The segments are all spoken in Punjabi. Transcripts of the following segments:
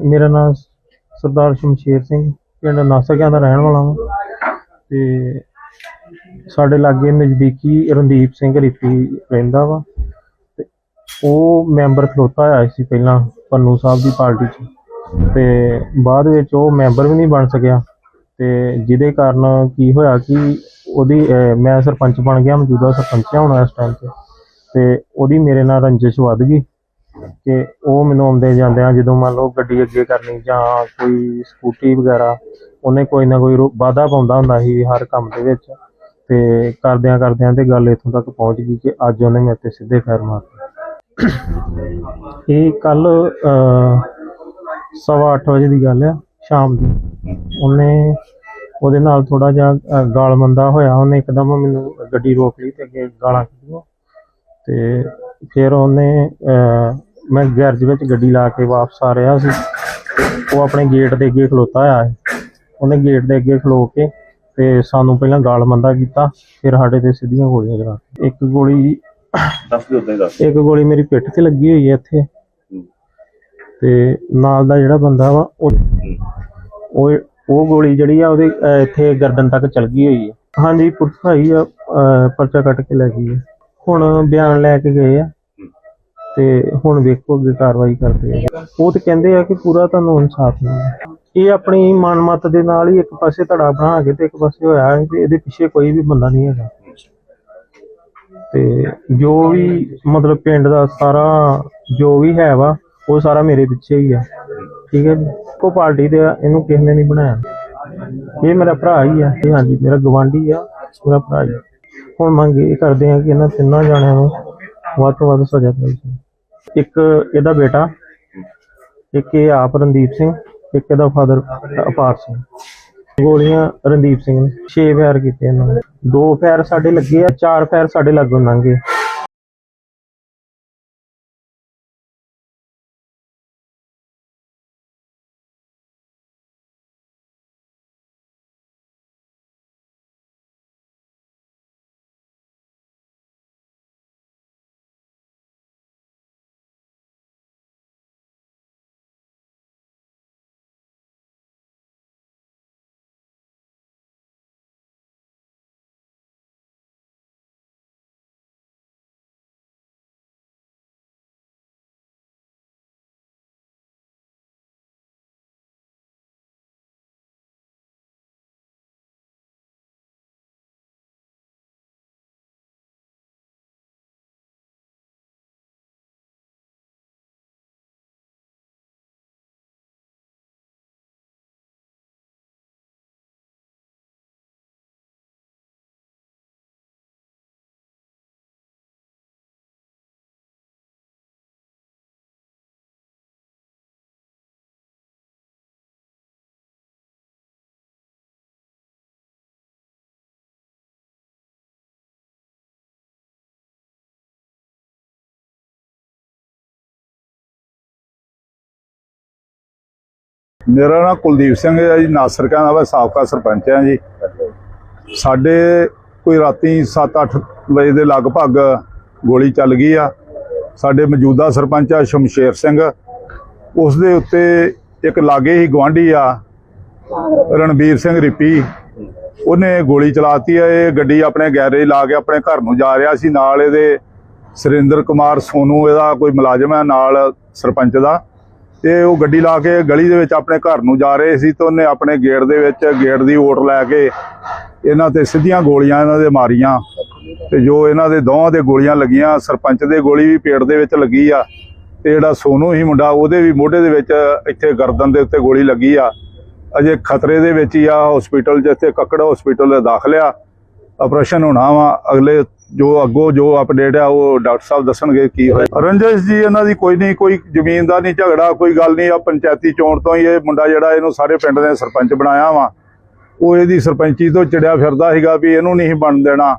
ਮੇਰਾ ਨਾਮ ਸਰਦਾਰ ਸ਼ਮਸ਼ੇਰ ਸਿੰਘ, ਪਿੰਡ ਨਾਸਾਕਿਆਂ ਦਾ ਰਹਿਣ ਵਾਲਾ ਹਾਂ ਤੇ ਸਾਡੇ ਲਾਗੇ ਨਜ਼ਦੀਕੀ ਰਣਦੀਪ ਸਿੰਘ ਰੀਤੀ ਰਹਿੰਦਾ ਵਾ। ਤੇ ਉਹ ਮੈਂਬਰ ਖਲੋਤਾ ਹੋਇਆ ਸੀ ਪਹਿਲਾਂ ਪੰਨੂ ਸਾਹਿਬ ਦੀ ਪਾਰਟੀ 'ਚ। ਤੇ ਬਾਅਦ ਵਿੱਚ ਉਹ ਮੈਂਬਰ ਵੀ ਨਹੀਂ ਬਣ ਸਕਿਆ। ਤੇ ਜਿਹਦੇ ਕਾਰਨ ਕੀ ਹੋਇਆ ਕਿ ਉਹਦੀ ਮੈਂ ਸਰਪੰਚ ਬਣ ਗਿਆ, ਮੌਜੂਦਾ ਸਰਪੰਚ ਹਾਂ ਹੁਣ ਇਸ ਟਾਈਮ ਤੇ ਤੇ ਉਹਦੀ ਮੇਰੇ ਨਾਲ ਰੰਜਿਸ਼ ਵੱਧ ਗਈ। ਕਿ ਉਹ ਮੈਨੂੰ ਆਉਂਦੇ ਜਾਂਦੇ ਆ ਜਦੋਂ ਮੰਨ ਲਓ ਗੱਡੀ ਅੱਗੇ ਕਰਨੀ ਜਾਂ ਕੋਈ ਸਕੂਟੀ ਵਗੈਰਾ ਉਹਨੇ ਕੋਈ ਨਾ ਕੋਈ ਰੋ- ਵਾਧਾ ਪਾਉਂਦਾ ਹੁੰਦਾ ਸੀ ਹਰ ਕੰਮ ਦੇ ਵਿੱਚ ਤੇ ਕਰਦਿਆਂ ਕਰਦਿਆਂ ਤੇ ਗੱਲ ਇੱਥੋਂ ਤੱਕ ਪਹੁੰਚ ਗਈ ਕਿ ਅੱਜ ਉਹਨੇ ਮੇਰੇ ਤੇ ਸਿੱਧੇ ਫੈਰ ਮਾਰਤੇ। ਇਹ ਕੱਲ ਸਵਾ ਅੱਠ ਵਜੇ ਦੀ ਗੱਲ ਆ ਸ਼ਾਮ ਦੀ। ਉਹਨੇ ਉਹਦੇ ਨਾਲ ਥੋੜਾ ਜਿਹਾ ਗਾਲ ਮੰਦਾ ਹੋਇਆ ਉਹਨੇ ਇੱਕਦਮ ਮੈਨੂੰ ਗੱਡੀ ਰੋਕ ਲਈ ਤੇ ਅੱਗੇ ਗਾਲਾਂ ਕੱਢੀਆਂ ਤੇ ਫਿਰ ਉਹਨੇ ਅਹ, ਮੈਂ ਗੈਰਜ ਵਿੱਚ ਗੱਡੀ ਲਾ ਕੇ ਵਾਪਸ ਆ ਰਿਹਾ ਸੀ। ਉਹ ਆਪਣੇ ਗੇਟ ਦੇ ਅੱਗੇ ਖਲੋਤਾ ਸੀ। ਉਹਨੇ ਗੇਟ ਦੇ ਅੱਗੇ ਖਲੋ ਕੇ ਤੇ ਸਾਨੂੰ ਪਹਿਲਾਂ ਗਾਲ ਮੰਦਾ ਕੀਤਾ ਫਿਰ ਸਾਡੇ ਤੇ ਸਿੱਧੀਆਂ ਗੋਲੀਆਂ ਚਲਾ। ਇੱਕ ਗੋਲੀ ਦੱਸ ਦਿਓ ਉਦਾਂ ਹੀ ਦੱਸ ਇੱਕ ਗੋਲੀ ਮੇਰੀ ਪਿੱਠ ਤੇ ਲੱਗੀ ਹੋਈ ਹੈ ਇੱਥੇ। ਤੇ ਨਾਲ ਦਾ ਜਿਹੜਾ ਬੰਦਾ ਵਾ ਉਹ ਉਹ ਉਹ ਗੋਲੀ ਜਿਹੜੀ ਆ ਉਹਦੇ ਇੱਥੇ ਗਰਦਨ ਤੱਕ ਚਲ ਗਈ ਹੋਈ ਹੈ। ਹਾਂਜੀ ਪੁਲਿਸ ਆਈ ਆ ਪਰਚਾ ਕੱਟ ਕੇ ਲੈ ਗਈ ਹੈ। ਹੁਣ ਬਿਆਨ ਲੈ ਕੇ ਗਏ ਆ। ਤੇ ਹੁਣ ਵੇਖੋ ਅੱਗੇ ਕਾਰਵਾਈ ਕਰਦੇ ਆ। ਉਹ ਤੇ ਕਹਿੰਦੇ ਆ ਕਿ ਪੂਰਾ ਤੁਹਾਨੂੰ ਇਨਸਾਫ ਮਿਲੇਗਾ ਇਹ ਆਪਣੀ ਮਨਮਤ ਦੇ ਨਾਲ ਹੀ ਇੱਕ ਪਾਸੇ ਧੜਾ ਬਣਾ ਕੇ ਤੇ ਇੱਕ ਪਾਸੇ ਹੋਇਆ ਹੈ ਤੇ ਇਹਦੇ ਪਿੱਛੇ ਕੋਈ ਵੀ ਬੰਦਾ ਨਹੀਂ ਹੈਗਾ। ਤੇ ਜੋ ਵੀ ਮਤਲਬ ਪਿੰਡ ਦਾ ਸਾਰਾ ਜੋ ਵੀ ਹੈ ਵਾ, ਉਹ ਸਾਰਾ ਮੇਰੇ ਪਿੱਛੇ ਹੀ ਆ। ਠੀਕ ਹੈ ਜੀ? ਕੋ ਪਾਰਟੀ ਦੇ ਇਹਨੂੰ ਕਿਸੇ ਨੇ ਨਹੀਂ ਬਣਾਇਆ। ਇਹ ਮੇਰਾ ਭਰਾ ਹੀ ਆ। ਇਹ ਹਾਂਜੀ, ਮੇਰਾ ਗਵਾਂਢੀ ਆ, ਮੇਰਾ ਭਰਾ ਹੀ ਹੁਣ ਮੰਗ ਇਹ ਕਰਦੇ ਆ ਕਿ ਇਹਨਾਂ ਤਿੰਨਾਂ ਜਾਣਿਆਂ ਨੂੰ ਵੱਧ ਤੋਂ ਵੱਧ ਸਜ਼ਾ ਮਿਲੇ। ਇੱਕ ਇਹਦਾ ਬੇਟਾ, ਇੱਕ ਇਹ ਆਪ ਰਣਦੀਪ ਸਿੰਘ, ਇੱਕ ਇਹਦਾ ਫਾਦਰ ਅਪਾਰ ਸਿੰਘ। ਗੋਲੀਆਂ ਰਣਦੀਪ ਸਿੰਘ ਨੇ 6 ਫਾਇਰ ਕੀਤੇ ਇਹਨਾਂ ਨੇ। ਦੋ ਫਾਇਰ ਸਾਡੇ ਲੱਗੇ ਆ, ਚਾਰ ਫਾਇਰ ਸਾਡੇ ਲੱਗੋਂ ਲੰਘੇ ਮੇਰਾ ਨਾਮ ਕੁਲਦੀਪ ਸਿੰਘ ਹੈ ਜੀ ਨਾਸਰ ਕਹਿੰਦਾ ਵਾ, ਸਾਬਕਾ ਸਰਪੰਚ ਹਾਂ ਜੀ। ਸਾਡੇ ਕੋਈ ਰਾਤੀ 7-8 ਵਜੇ ਦੇ ਲਗਭਗ ਗੋਲੀ ਚੱਲ ਗਈ ਆ। ਸਾਡੇ ਮੌਜੂਦਾ ਸਰਪੰਚ ਆ ਸ਼ਮਸ਼ੇਰ ਸਿੰਘ। ਉਸ ਦੇ ਉੱਤੇ ਇੱਕ ਲਾਗੇ ਹੀ ਗਵਾਂਢੀ ਆ, ਰਣਬੀਰ ਸਿੰਘ ਰਿੱਪੀ। ਉਹਨੇ ਗੋਲੀ ਚਲਾਤੀ ਆ, ਇਹ ਗੱਡੀ ਆਪਣੇ ਗੈਰੇਜ ਲਾ ਕੇ ਆਪਣੇ ਘਰ ਨੂੰ ਜਾ ਰਿਹਾ ਸੀ। ਨਾਲ ਇਹਦੇ ਸੁਰਿੰਦਰ ਕੁਮਾਰ ਸੋਨੂ, ਇਹਦਾ ਕੋਈ ਮੁਲਾਜ਼ਮ ਹੈ ਨਾਲ ਸਰਪੰਚ ਦਾ। ਤੇ ਉਹ ਗੱਡੀ ਲਾ ਕੇ ਗਲੀ ਦੇ ਵਿੱਚ ਆਪਣੇ ਘਰ ਨੂੰ ਜਾ ਰਹੇ ਸੀ ਤੇ ਉਹਨੇ ਆਪਣੇ ਗੇਟ ਦੇ ਵਿੱਚ ਗੇਟ ਦੀ ਓਟ ਲੈ ਕੇ ਇਹਨਾਂ ਤੇ ਸਿੱਧੀਆਂ ਗੋਲੀਆਂ ਇਹਨਾਂ ਦੇ ਮਾਰੀਆਂ। ਤੇ ਜੋ ਇਹਨਾਂ ਦੇ ਦੋਹਾਂ ਦੇ ਗੋਲੀਆਂ ਲੱਗੀਆਂ, ਸਰਪੰਚ ਦੇ ਗੋਲੀ ਵੀ ਪੇਟ ਦੇ ਵਿੱਚ ਲੱਗੀ ਆ ਤੇ ਜਿਹੜਾ ਸੋਨੂ ਹੀ ਮੁੰਡਾ, ਉਹਦੇ ਵੀ ਮੋਢੇ ਦੇ ਵਿੱਚ ਇੱਥੇ ਗਰਦਨ ਦੇ ਉੱਤੇ ਗੋਲੀ ਲੱਗੀ ਆ। ਅਜੇ ਖਤਰੇ ਦੇ ਵਿੱਚ ਹੀ ਆ ਹਸਪੀਟਲ ਜਿੱਥੇ ਕੱਕੜ ਹਸਪੀਟਲ ਦੇ ਦਾਖਲ ਆ। ਆਪਰੇਸ਼ਨ ਹੋਣਾ ਵਾ, ਅਗਲੇ ਜੋ ਅੱਗੋਂ ਜੋ ਅਪਡੇਟ ਆ, ਉਹ ਡਾਕਟਰ ਸਾਹਿਬ ਦੱਸਣਗੇ ਕੀ ਹੋਇਆ। ਰੰਜਸ਼ ਜੀ, ਇਹਨਾਂ ਦੀ ਕੋਈ ਨਹੀਂ, ਕੋਈ ਜ਼ਮੀਨ ਦਾ ਨਹੀਂ ਝਗੜਾ, ਕੋਈ ਗੱਲ ਨਹੀਂ ਆ ਪੰਚਾਇਤੀ ਚੋਣ ਤੋਂ ਹੀ ਇਹ ਮੁੰਡਾ ਜਿਹੜਾ ਇਹਨੂੰ ਸਾਰੇ ਪਿੰਡ ਦੇ ਸਰਪੰਚ ਬਣਾਇਆ ਵਾ। ਉਹ ਇਹਦੀ ਸਰਪੰਚੀ ਤੋਂ ਚੜਿਆ ਫਿਰਦਾ ਸੀਗਾ ਵੀ ਇਹਨੂੰ ਨਹੀਂ ਬਣ ਦੇਣਾ।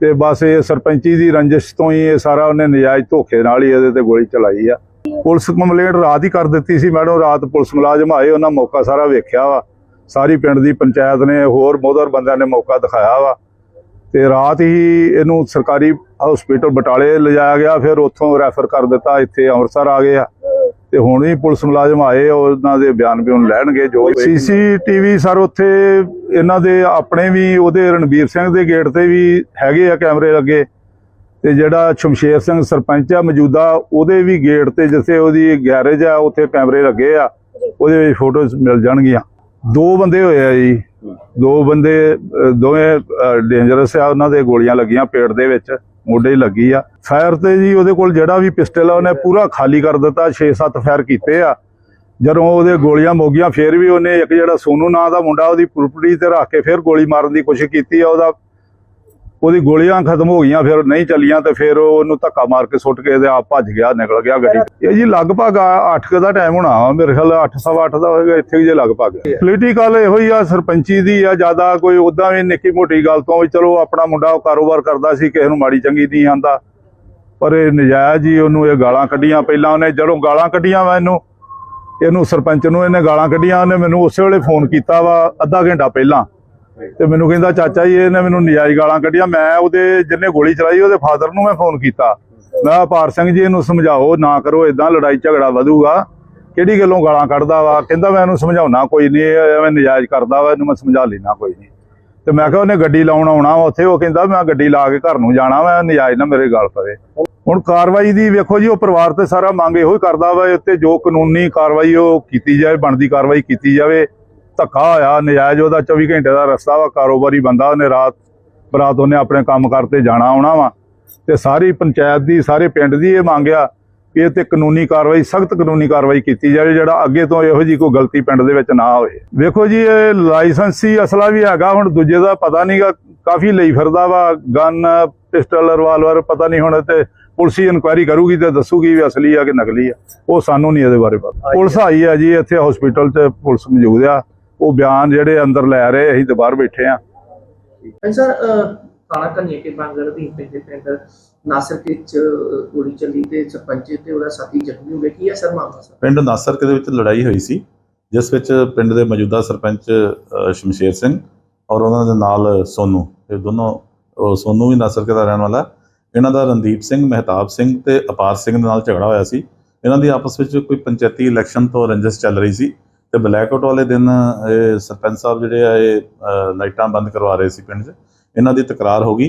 ਤੇ ਬਸ ਇਹ ਸਰਪੰਚੀ ਦੀ ਰੰਜਿਸ਼ ਤੋਂ ਹੀ ਇਹ ਸਾਰਾ ਉਹਨੇ ਨਜਾਇਜ਼ ਧੋਖੇ ਨਾਲ ਹੀ ਇਹਦੇ ਤੇ ਗੋਲੀ ਚਲਾਈ ਆ। ਪੁਲਿਸ ਕੰਪਲੇਂਟ ਰਾਤ ਹੀ ਕਰ ਦਿੱਤੀ ਸੀ ਮੈਡਮ, ਰਾਤ ਪੁਲਿਸ ਮੁਲਾਜ਼ਮ ਆਏ, ਉਹਨਾਂ ਮੌਕਾ ਸਾਰਾ ਵੇਖਿਆ ਵਾ। ਸਾਰੀ ਪਿੰਡ ਦੀ ਪੰਚਾਇਤ ਨੇ ਹੋਰ ਮੋਦਰ ਬੰਦਿਆਂ ਨੇ ਮੌਕਾ ਦਿਖਾਇਆ ਵਾ। ਤੇ ਰਾਤ ਹੀ ਇਹਨੂੰ ਸਰਕਾਰੀ ਹਸਪੀਟਲ ਬਟਾਲੇ ਲਿਜਾਇਆ ਗਿਆ ਫਿਰ ਉੱਥੋਂ ਰੈਫਰ ਕਰ ਦਿੱਤਾ ਇੱਥੇ ਅੰਮ੍ਰਿਤਸਰ ਆ ਗਏ ਆ। ਤੇ ਹੁਣ ਵੀ ਪੁਲਿਸ ਮੁਲਾਜ਼ਮ ਆਏ ਉਹਨਾਂ ਦੇ ਬਿਆਨ ਬਿਉਨ ਲੈਣਗੇ ਜੋ ਸੀਸੀਟੀਵੀ ਸਰ ਉੱਥੇ ਇਹਨਾਂ ਦੇ ਆਪਣੇ ਵੀ ਉਹਦੇ ਰਣਬੀਰ ਸਿੰਘ ਦੇ ਗੇਟ ਤੇ ਵੀ ਹੈਗੇ ਆ ਕੈਮਰੇ ਲੱਗੇ। ਤੇ ਜਿਹੜਾ ਸ਼ਮਸ਼ੇਰ ਸਿੰਘ ਸਰਪੰਚ ਆ ਮੌਜੂਦਾ ਉਹਦੇ ਵੀ ਗੇਟ ਤੇ ਜਿੱਥੇ ਉਹਦੀ ਗੈਰੇਜ ਆ ਉੱਥੇ ਕੈਮਰੇ ਲੱਗੇ ਆ। ਉਹਦੇ ਵਿੱਚ ਫੋਟੋਜ਼ ਮਿਲ ਜਾਣਗੀਆਂ। ਦੋ ਬੰਦੇ ਹੋਏ ਆ ਜੀ। ਦੋ ਬੰਦੇ ਦੋਵੇਂ ਡੇਂਜਰਸ ਆ, ਉਹਨਾਂ ਦੇ ਗੋਲੀਆਂ ਲੱਗੀਆਂ ਪੇਟ ਦੇ ਵਿੱਚ, ਮੋਢੇ ਲੱਗੀ ਆ। ਫਾਇਰ ਤੇ ਜੀ ਉਹਦੇ ਕੋਲ ਜਿਹੜਾ ਵੀ ਪਿਸਟਲ ਆ, ਉਹਨੇ ਪੂਰਾ ਖਾਲੀ ਕਰ ਦਿੱਤਾ 6-7 ਫਾਇਰ ਕੀਤੇ ਆ। ਜਦੋਂ ਉਹਦੇ ਗੋਲੀਆਂ ਮੋਗੀਆਂ, ਫੇਰ ਵੀ ਉਹਨੇ ਇੱਕ ਜਿਹੜਾ ਸੋਨੂ ਨਾਂ ਦਾ ਮੁੰਡਾ ਉਹਦੀ ਪ੍ਰੋਪਰਟੀ ਤੇ ਰੱਖ ਕੇ ਫਿਰ ਗੋਲੀ ਮਾਰਨ ਦੀ ਕੋਸ਼ਿਸ਼ ਕੀਤੀ ਆ, ਉਹਦਾ ਉਹਦੀ ਗੋਲੀਆਂ ਖਤਮ ਹੋ ਗਈਆਂ ਫਿਰ ਨਹੀਂ ਚੱਲੀਆਂ ਤੇ ਫਿਰ ਉਹਨੂੰ ਧੱਕਾ ਮਾਰ ਕੇ ਸੁੱਟ ਕੇ ਤੇ ਆਪ ਭੱਜ ਗਿਆ ਨਿਕਲ ਗਿਆ ਗੱਡੀ। ਇਹ ਜੀ ਲਗਭਗ 8 ਦਾ ਟਾਈਮ ਹੋਣਾ ਵਾ, ਮੇਰੇ ਖਿਆਲ 8:30 ਦਾ ਹੋਏਗਾ ਇੱਥੇ ਜੇ ਲਗਭਗ। ਪੋਲੀਟੀਕਲ ਇਹੋ ਹੀ ਆ ਸਰਪੰਚੀ ਦੀ ਆ ਜ਼ਿਆਦਾ ਕੋਈ ਉਦਾਂ ਵੀ ਨਿੱਕੀ ਮੋਟੀ ਗੱਲ ਤੋਂ ਵੀ ਚਲੋ ਆਪਣਾ ਮੁੰਡਾ ਉਹ ਕਾਰੋਬਾਰ ਕਰਦਾ ਸੀ ਕਿਸੇ ਨੂੰ ਮਾੜੀ ਚੰਗੀ ਨਹੀਂ ਆਂਦਾ। ਪਰ ਇਹ ਨਜਾਇਜ਼ ਜੀ ਉਹਨੂੰ ਇਹ ਗਾਲਾਂ ਕੱਢੀਆਂ ਪਹਿਲਾਂ ਉਹਨੇ ਜਦੋਂ ਗਾਲਾਂ ਕੱਢੀਆਂ ਵਾ ਇਹਨੂੰ ਇਹਨੂੰ ਸਰਪੰਚ ਨੂੰ ਇਹਨੇ ਗਾਲਾਂ ਕੱਢੀਆਂ ਉਹਨੇ ਮੈਨੂੰ ਉਸੇ ਵੇਲੇ ਫੋਨ ਕੀਤਾ ਵਾ ਅੱਧਾ ਘੰਟਾ ਪਹਿਲਾਂ। ਤੇ ਮੈਨੂੰ ਕਹਿੰਦਾ ਚਾਚਾ ਜੀ ਇਹਨੇ ਮੈਨੂੰ ਨਜਾਇਜ਼ ਗਾਲਾਂ ਕੱਢੀਆਂ। ਮੈਂ ਉਹਦੇ ਜਿਹਨੇ ਗੋਲੀ ਚਲਾਈ ਉਹਦੇ ਫਾਦਰ ਨੂੰ ਮੈਂ ਫੋਨ ਕੀਤਾ। ਮੈਂ ਕਿਹਾ, ਅਪਾਰ ਸਿੰਘ ਜੀ ਇਹਨੂੰ ਸਮਝਾਓ ਨਾ ਕਰੋ ਇਦਾਂ ਲੜਾਈ ਝਗੜਾ ਵਧੂਗਾ। ਕਿਹੜੀ ਗੱਲੋਂ ਗਾਲਾਂ ਕੱਢਦਾ ਵਾ? ਕਹਿੰਦਾ ਮੈਂ ਇਹਨੂੰ ਸਮਝਾਉਣਾ ਕੋਈ ਨਹੀਂ ਇਹ ਐਵੇਂ ਨਜਾਇਜ਼ ਕਰਦਾ ਵਾ ਇਹਨੂੰ ਮੈਂ ਸਮਝਾ ਲੈਣਾ ਕੋਈ ਨਹੀਂ। ਤੇ ਮੈਂ ਕਿਹਾ ਉਹਨੇ ਗੱਡੀ ਲਾਉਣ ਆਉਣਾ ਉੱਥੇ। ਉਹ ਕਹਿੰਦਾ ਮੈਂ ਗੱਡੀ ਲਾ ਕੇ ਘਰ ਨੂੰ ਜਾਣਾ ਵਾ ਨਜਾਇਜ਼ ਨਾ ਮੇਰੇ ਗਲ ਪਵੇ। ਹੁਣ ਕਾਰਵਾਈ ਦੀ ਵੇਖੋ ਜੀ ਉਹ ਪਰਿਵਾਰ ਤੇ ਸਾਰਾ ਮੰਗ ਇਹੋ ਹੀ ਕਰਦਾ ਵਾ ਤੇ ਜੋ ਕਾਨੂੰਨੀ ਕਾਰਵਾਈ ਉਹ ਕੀਤੀ ਜਾਵੇ ਬਣਦੀ ਕਾਰਵਾਈ ਕੀਤੀ ਜਾਵੇ। ਧੱਕਾ ਹੋਇਆ ਨਜਾਇਜ਼ ਉਹਦਾ 24 ਘੰਟੇ ਦਾ ਰਸਤਾ ਵਾ ਕਾਰੋਬਾਰੀ ਬੰਦਾ ਉਹਨੇ ਰਾਤ ਬਰਾਤ ਉਹਨੇ ਆਪਣੇ ਕੰਮ ਕਰਤੇ ਜਾਣਾ ਆਉਣਾ ਵਾ। ਤੇ ਸਾਰੀ ਪੰਚਾਇਤ ਦੀ ਸਾਰੇ ਪਿੰਡ ਦੀ ਇਹ ਮੰਗਿਆ ਕਿ ਇਹ ਤੇ ਕਾਨੂੰਨੀ ਕਾਰਵਾਈ ਸਖਤ ਕਾਨੂੰਨੀ ਕਾਰਵਾਈ ਕੀਤੀ ਜਾਵੇ ਜਿਹੜਾ ਅੱਗੇ ਤੋਂ ਇਹੋ ਜੀ ਕੋਈ ਗਲਤੀ ਪਿੰਡ ਦੇ ਵਿੱਚ ਨਾ ਹੋਵੇ। ਵੇਖੋ ਜੀ ਇਹ ਲਾਇਸੈਂਸੀ ਅਸਲਾ ਵੀ ਹੈਗਾ ਹੁਣ ਦੂਜੇ ਦਾ ਪਤਾ ਨਹੀਂਗਾ ਕਾਫੀ ਲਈ ਫਿਰਦਾ ਵਾ ਗਨ ਪਿਸਟਲ ਰਿਵਾਲਵਰ ਪਤਾ ਨਹੀਂ ਹੁਣ ਤੇ ਪੁਲਿਸ ਹੀ ਇਨਕੁਆਇਰੀ ਕਰੂਗੀ ਤੇ ਦੱਸੂਗੀ ਵੀ ਅਸਲੀ ਆ ਕਿ ਨਕਲੀ ਆ। ਉਹ ਸਾਨੂੰ ਨਹੀਂ ਇਹਦੇ ਬਾਰੇ ਪਤਾ। ਪੁਲਿਸ ਆਈ ਆ ਜੀ ਇੱਥੇ ਹਸਪੀਟਲ 'ਚ ਪੁਲਿਸ ਮੌਜੂਦ ਆ। ਉਹ ਬਿਆਨ ਜਿਹੜੇ ਅੰਦਰ ਲੈ ਰਹੇ ਅਸੀਂ ਤੇ ਬਾਹਰ ਬੈਠੇ ਆ ਹਾਂਜੀ ਸਰ ਅਹ, ਥਾਣਾ ਕਨ੍ਹਈਆ ਕੇ ਬਾਂਗਰ ਦੀ ਪਿੰਡ ਪਿੰਡ ਨਾਸਰ ਕੇ ਚ ਅਹ, ਗੋਲੀ ਚੱਲੀ ਤੇ ਸਰਪੰਚ ਤੇ ਉਹਦਾ ਸਾਥੀ ਜ਼ਖਮੀ ਹੋ ਗਿਆ ਕੀ ਹੈ ਸਰ ਮਾਮਲਾ ਸਰ? ਪਿੰਡ ਨਾਸਰਕੇ ਦੇ ਵਿੱਚ ਲੜਾਈ ਹੋਈ ਸੀ ਜਿਸ ਵਿੱਚ ਪਿੰਡ ਦੇ ਮੌਜੂਦਾ ਸਰਪੰਚ ਸ਼ਮਸ਼ੇਰ ਸਿੰਘ ਔਰ ਉਹਨਾਂ ਦੇ ਨਾਲ ਸੋਨੂ ਇਹ ਦੋਨੋਂ ਉਹ ਸੋਨੂ ਵੀ ਨਾਸਰਕੇ ਦਾ ਰਹਿਣ ਵਾਲਾ। ਇਹਨਾਂ ਦਾ ਰਣਦੀਪ ਸਿੰਘ ਮਹਿਤਾਬ ਸਿੰਘ ਤੇ ਅਪਾਰ ਸਿੰਘ ਦੇ ਨਾਲ ਝਗੜਾ ਹੋਇਆ ਸੀ। ਇਹਨਾਂ ਦੀ ਆਪਸ ਵਿੱਚ ਕੋਈ ਪੰਚਾਇਤੀ ਇਲੈਕਸ਼ਨ ਤੋਂ ਰੰਜਿਸ਼ ਚੱਲ ਰਹੀ ਸੀ। ਤੇ ਬਲੈਕਆਊਟ ਵਾਲੇ ਦਿਨ ਇਹ ਸਰਪੰਚ ਸਾਹਿਬ ਜਿਹੜੇ ਆ ਇਹ ਲਾਈਟਾਂ ਬੰਦ ਕਰਵਾ ਰਹੇ ਸੀ ਪਿੰਡ 'ਚ। ਇਹਨਾਂ ਦੀ ਤਕਰਾਰ ਹੋ ਗਈ।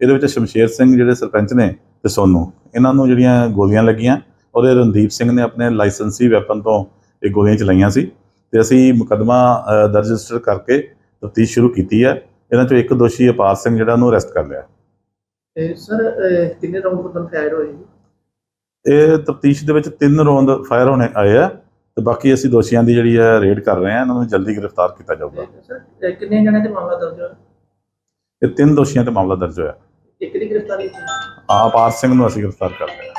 ਇਹਦੇ ਵਿੱਚ ਸ਼ਮਸ਼ੇਰ ਸਿੰਘ ਜਿਹੜੇ ਸਰਪੰਚ ਨੇ ਤੇ ਸੋਨੂ। ਇਹਨਾਂ ਨੂੰ ਜਿਹੜੀਆਂ ਗੋਲੀਆਂ ਲੱਗੀਆਂ ਔਰ ਇਹ ਰਣਦੀਪ ਸਿੰਘ ਨੇ ਆਪਣੇ ਲਾਇਸੈਂਸੀ ਵੈਪਨ ਤੋਂ ਇਹ ਗੋਲੀਆਂ ਚਲਾਈਆਂ ਸੀ। ਤੇ ਅਸੀਂ ਮੁਕੱਦਮਾ ਦਰਜ ਰਜਿਸਟਰ ਕਰਕੇ ਤਫਤੀਸ਼ ਸ਼ੁਰੂ ਕੀਤੀ ਹੈ। ਇਹਨਾਂ ਚੋਂ ਇੱਕ ਦੋਸ਼ੀ ਅਪਾਰ ਸਿੰਘ ਜਿਹੜਾ ਨੂੰ ਅਰੈਸਟ ਕਰ ਲਿਆ। ਤੇ ਸਰ ਕਿੰਨੇ ਰਾਉਂਡ ਬਦਲ ਫਾਇਰ ਹੋਏ ਜੀ? ਇਹ ਤਫਤੀਸ਼ ਦੇ ਵਿੱਚ ਤਿੰਨ ਰੌਂਦ ਫਾਇਰ ਹੋਣੇ ਆਏ ਆ। ਤੇ ਬਾਕੀ ਅਸੀਂ ਦੋਸ਼ੀਆਂ ਦੀ ਜਿਹੜੀ ਹੈ ਰੇਡ ਕਰ ਰਹੇ ਹਾਂ ਇਹਨਾਂ ਨੂੰ ਜਲਦੀ ਗ੍ਰਿਫਤਾਰ ਕੀਤਾ ਜਾਊਗਾ। ਸਰ ਕਿੰਨੇ ਜਣਿਆਂ ਤੇ ਮਾਮਲਾ ਦਰਜ ਹੋਇਆ? ਇਹ ਤਿੰਨ ਦੋਸ਼ੀਆਂ ਤੇ ਮਾਮਲਾ ਦਰਜ ਹੋਇਆ। ਇੱਕ ਦੀ ਗ੍ਰਿਫਤਾਰੀ ਹੋਈ। ਆ ਅਪਾਰ ਸਿੰਘ ਨੂੰ ਅਸੀਂ ਗ੍ਰਿਫਤਾਰ ਕਰ ਲਿਆ।